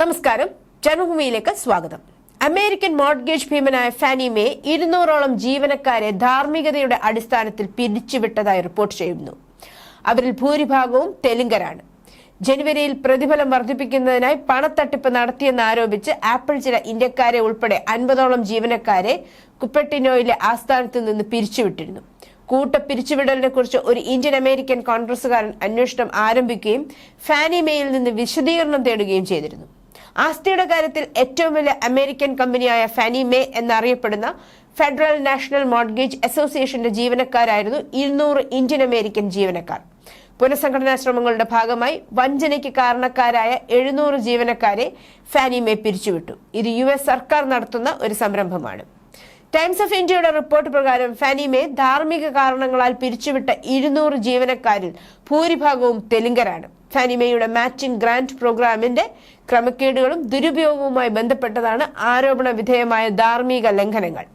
നമസ്കാരം. ജന്മഭൂമിയിലേക്ക് സ്വാഗതം. അമേരിക്കൻ മോർഗേജ് ഭീമനായ ഫാനി മേ ഇരുന്നൂറോളം ജീവനക്കാരെ ധാർമ്മികതയുടെ അടിസ്ഥാനത്തിൽ പിരിച്ചുവിട്ടതായി റിപ്പോർട്ട് ചെയ്യുന്നു. അവരിൽ ഭൂരിഭാഗവും തെലുങ്കരാണ്. ജനുവരിയിൽ പ്രതിഫലം വർദ്ധിപ്പിക്കുന്നതിനായി പണത്തട്ടിപ്പ് നടത്തിയെന്ന് ആരോപിച്ച് ആപ്പിൾ ചില ഇന്ത്യക്കാരെ ഉൾപ്പെടെ അൻപതോളം ജീവനക്കാരെ കുപ്പട്ടിനോയിലെ ആസ്ഥാനത്ത് നിന്ന് പിരിച്ചുവിട്ടിരുന്നു. കൂട്ട പിരിച്ചുവിടലിനെ കുറിച്ച് ഒരു ഇന്ത്യൻ അമേരിക്കൻ കോൺഗ്രസുകാരൻ അന്വേഷണം ആരംഭിക്കുകയും ഫാനി മേയിൽ നിന്ന് വിശദീകരണം തേടുകയും ചെയ്തിരുന്നു. ആസ്തിയുടെ കാര്യത്തിൽ ഏറ്റവും വലിയ അമേരിക്കൻ കമ്പനിയായ ഫാനി മേ എന്നറിയപ്പെടുന്ന ഫെഡറൽ നാഷണൽ മോഡ്ഗേജ് അസോസിയേഷന്റെ ജീവനക്കാരായിരുന്നു ഇരുന്നൂറ് ഇന്ത്യൻ അമേരിക്കൻ ജീവനക്കാർ. പുനഃസംഘടനാ ശ്രമങ്ങളുടെ ഭാഗമായി വഞ്ചനയ്ക്ക് കാരണക്കാരായ എഴുന്നൂറ് ജീവനക്കാരെ ഫാനി മേ പിരിച്ചുവിട്ടു. ഇത് യു എസ് സർക്കാർ നടത്തുന്ന ഒരു സംരംഭമാണ്. ടൈംസ് ഓഫ് ഇന്ത്യയുടെ റിപ്പോർട്ട് പ്രകാരം ഫാനി മേ ധാർമ്മിക കാരണങ്ങളാൽ പിരിച്ചുവിട്ട ഇരുന്നൂറ് ജീവനക്കാരിൽ ഭൂരിഭാഗവും തെലുങ്കരാണ്. ഫാനിമയുടെ മാച്ചിംഗ് ഗ്രാന്റ് പ്രോഗ്രാമിന്റെ ക്രമക്കേടുകളും ദുരുപയോഗവുമായി ബന്ധപ്പെട്ടതാണ് ആരോപണ വിധേയമായ ധാർമ്മിക ലംഘനങ്ങൾ.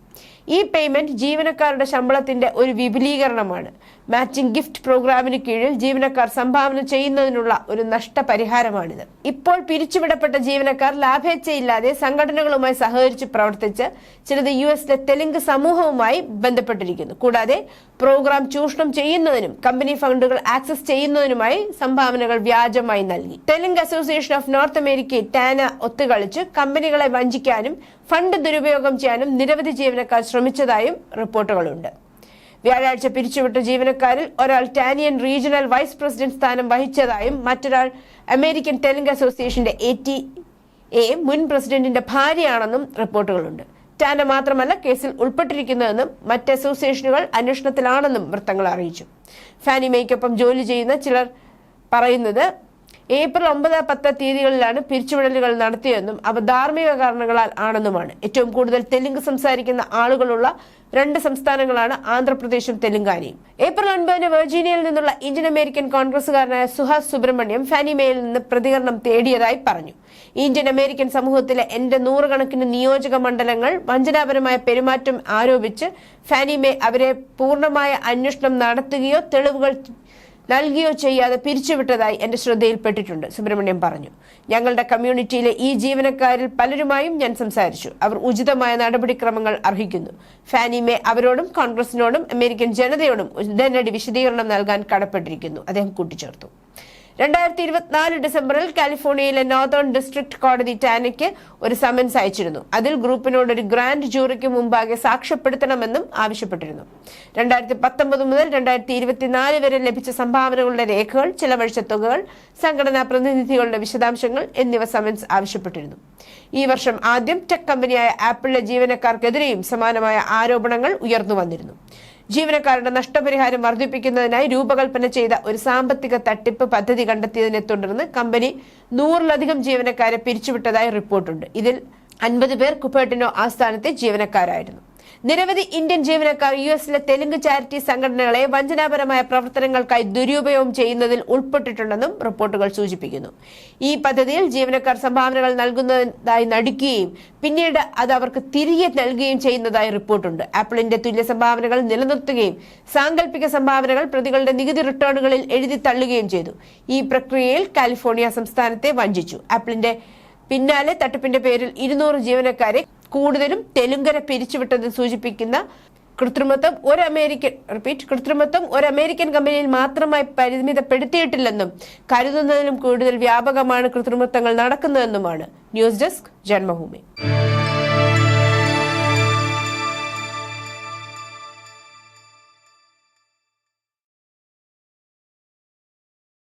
ഈ പേയ്മെന്റ് ജീവനക്കാരുടെ ശമ്പളത്തിന്റെ ഒരു വിപുലീകരണമാണ്. മാച്ചിംഗ് ഗിഫ്റ്റ് പ്രോഗ്രാമിന് കീഴിൽ ജീവനക്കാർ സംഭാവന ചെയ്യുന്നതിനുള്ള ഒരു നഷ്ടപരിഹാരമാണിത്. ഇപ്പോൾ പിരിച്ചുവിടപ്പെട്ട ജീവനക്കാർ ലാഭേച്ഛയില്ലാതെ സംഘടനകളുമായി സഹകരിച്ച് പ്രവർത്തിച്ച് ചിലത് യു എസിലെ തെലുങ്ക് സമൂഹവുമായി ബന്ധപ്പെട്ടിരിക്കുന്നു. കൂടാതെ പ്രോഗ്രാം ചൂഷണം ചെയ്യുന്നതിനും കമ്പനി ഫണ്ടുകൾ ആക്സസ് ചെയ്യുന്നതിനുമായി സംഭാവനകൾ വ്യാജമായി നൽകി. Telugu association of north America TANA ഒത്തുകളിച്ച് കമ്പനികളെ വഞ്ചിക്കാനും ഫണ്ട് ദുരുപയോഗം ചെയ്യാനും നിരവധി ജീവനക്കാർ ശ്രമിച്ചതായും റിപ്പോർട്ടുകളുണ്ട്. വ്യാഴാഴ്ച പിരിച്ചുവിട്ട ജീവനക്കാരിൽ ഒരാൾ ടാനിയൻ റീജിയണൽ വൈസ് പ്രസിഡന്റ് സ്ഥാനം വഹിച്ചതായും മറ്റൊരാൾ അമേരിക്കൻ തെലുങ്ക് അസോസിയേഷന്റെ എ ടി എ മുൻ പ്രസിഡന്റിന്റെ ഭാര്യയാണെന്നും റിപ്പോർട്ടുകളുണ്ട്. ടാന മാത്രമല്ല കേസിൽ ഉൾപ്പെട്ടിരിക്കുന്നതെന്നും മറ്റ് അസോസിയേഷനുകൾ അന്വേഷണത്തിലാണെന്നും വൃത്തങ്ങൾ അറിയിച്ചു. ഫാനി മേയ്ക്കൊപ്പം ജോലി ചെയ്യുന്ന ചിലർ പറയുന്നത് ഏപ്രിൽ ഒമ്പത് പത്ത് തീയതികളിലാണ് പിരിച്ചുവിടലുകൾ നടത്തിയതെന്നും അവ ധാർമ്മിക കാരണങ്ങളാൽ ആണെന്നുമാണ്. ഏറ്റവും കൂടുതൽ തെലുങ്ക് സംസാരിക്കുന്ന ആളുകളുള്ള രണ്ട് സംസ്ഥാനങ്ങളാണ് ആന്ധ്രാപ്രദേശും തെലുങ്കാനയും. ഏപ്രിൽ ഒൻപതിന് വെർജീനിയയിൽ നിന്നുള്ള ഇന്ത്യൻ അമേരിക്കൻ കോൺഗ്രസുകാരനായ സുഹാസ് സുബ്രഹ്മണ്യം ഫാനിമയിൽ നിന്ന് പ്രതികരണം തേടിയതായി പറഞ്ഞു. ഇന്ത്യൻ അമേരിക്കൻ സമൂഹത്തിലെ എന്റെ നൂറുകണക്കിന് നിയോജക മണ്ഡലങ്ങൾ വഞ്ചനാപരമായ പെരുമാറ്റം ആരോപിച്ച് ഫാനിമേ അവരെ പൂർണമായ അന്വേഷണം നടത്തുകയോ തെളിവുകൾ നൽകിയോ ചെയ്യാതെ പിരിച്ചുവിട്ടതായി എന്റെ ശ്രദ്ധയിൽപ്പെട്ടിട്ടുണ്ട് സുബ്രഹ്മണ്യം പറഞ്ഞു. ഞങ്ങളുടെ കമ്മ്യൂണിറ്റിയിലെ ഈ ജീവനക്കാരിൽ പലരുമായും ഞാൻ സംസാരിച്ചു. അവർ ഉചിതമായ നടപടിക്രമങ്ങൾ അർഹിക്കുന്നു. ഫാനിമെ അവരോടും കോൺഗ്രസിനോടും അമേരിക്കൻ ജനതയോടും ഉടനടി വിശദീകരണം നൽകാൻ കടപ്പെട്ടിരിക്കുന്നു. അദ്ദേഹം കൂട്ടിച്ചേർത്തു. രണ്ടായിരത്തി ഇരുപത്തിനാല് ഡിസംബറിൽ കാലിഫോർണിയയിലെ നോർത്തേൺ ഡിസ്ട്രിക്ട് കോടതി ടാനയ്ക്ക് ഒരു സമൻസ് അയച്ചിരുന്നു. അതിൽ ഗ്രൂപ്പിനോട് ഒരു ഗ്രാൻഡ് ജൂറിക്ക് മുമ്പാകെ സാക്ഷ്യപ്പെടുത്തണമെന്നും ആവശ്യപ്പെട്ടിരുന്നു. രണ്ടായിരത്തി പത്തൊമ്പത് മുതൽ രണ്ടായിരത്തി ഇരുപത്തിനാല് വരെ ലഭിച്ച സംഭാവനകളുടെ രേഖകൾ ചിലവഴിച്ച തുകകൾ സംഘടനാ പ്രതിനിധികളുടെ വിശദാംശങ്ങൾ എന്നിവ സമൻസ് ആവശ്യപ്പെട്ടിരുന്നു. ഈ വർഷം ആദ്യം ടെക് കമ്പനിയായ ആപ്പിളിലെ ജീവനക്കാർക്കെതിരെയും സമാനമായ ആരോപണങ്ങൾ ഉയർന്നു വന്നിരുന്നു. ജീവനക്കാരുടെ നഷ്ടപരിഹാരം വർദ്ധിപ്പിക്കുന്നതിനായി രൂപകൽപ്പന ചെയ്ത ഒരു സാമ്പത്തിക തട്ടിപ്പ് പദ്ധതി കണ്ടെത്തിയതിനെ തുടർന്ന് കമ്പനി നൂറിലധികം ജീവനക്കാരെ പിരിച്ചുവിട്ടതായി റിപ്പോർട്ടുണ്ട്. ഇതിൽ അൻപത് പേർ കുപ്പേട്ടിനോ ആസ്ഥാനത്തെ ജീവനക്കാരായിരുന്നു. നിരവധി ഇന്ത്യൻ ജീവനക്കാർ യു എസിലെ തെലുങ്ക് ചാരിറ്റി സംഘടനകളെ വഞ്ചനാപരമായ പ്രവർത്തനങ്ങൾക്കായി ദുരുപയോഗം ചെയ്യുന്നതിൽ ഉൾപ്പെട്ടിട്ടുണ്ടെന്നും റിപ്പോർട്ടുകൾ സൂചിപ്പിക്കുന്നു. ഈ പദ്ധതിയിൽ ജീവനക്കാർ സംഭാവനകൾ നൽകുന്നതായി നടിക്കുകയും പിന്നീട് അത് അവർക്ക് തിരികെ നൽകുകയും ചെയ്യുന്നതായി റിപ്പോർട്ടുണ്ട്. ആപ്പിളിന്റെ തുല്യ സംഭാവനകൾ നിലനിർത്തുകയും സാങ്കല്പിക സംഭാവനകൾ പ്രതികളുടെ നികുതി റിട്ടേണുകളിൽ എഴുതി തള്ളുകയും ചെയ്തു. ഈ പ്രക്രിയയിൽ കാലിഫോർണിയ സംസ്ഥാനത്തെ വഞ്ചിച്ചു. ആപ്പിളിന്റെ പിന്നാലെ തട്ടിപ്പിന്റെ പേരിൽ ഇരുന്നൂറ് ജീവനക്കാരെ കൂടുതലും തെലുങ്കരെ പിരിച്ചുവിട്ടത് സൂചിപ്പിക്കുന്ന കൃത്രിമത്വം ഒരു അമേരിക്കൻ റിപ്പീറ്റ് കൃത്രിമത്വം ഒരു അമേരിക്കൻ കമ്പനിയിൽ മാത്രമായി പരിമിതപ്പെടുത്തിയിട്ടില്ലെന്നും കരുതുന്നതിലും കൂടുതൽ വ്യാപകമാണ് കൃത്രിമത്വങ്ങൾ നടക്കുന്നതെന്നുമാണ്. News desk Janmabhumi.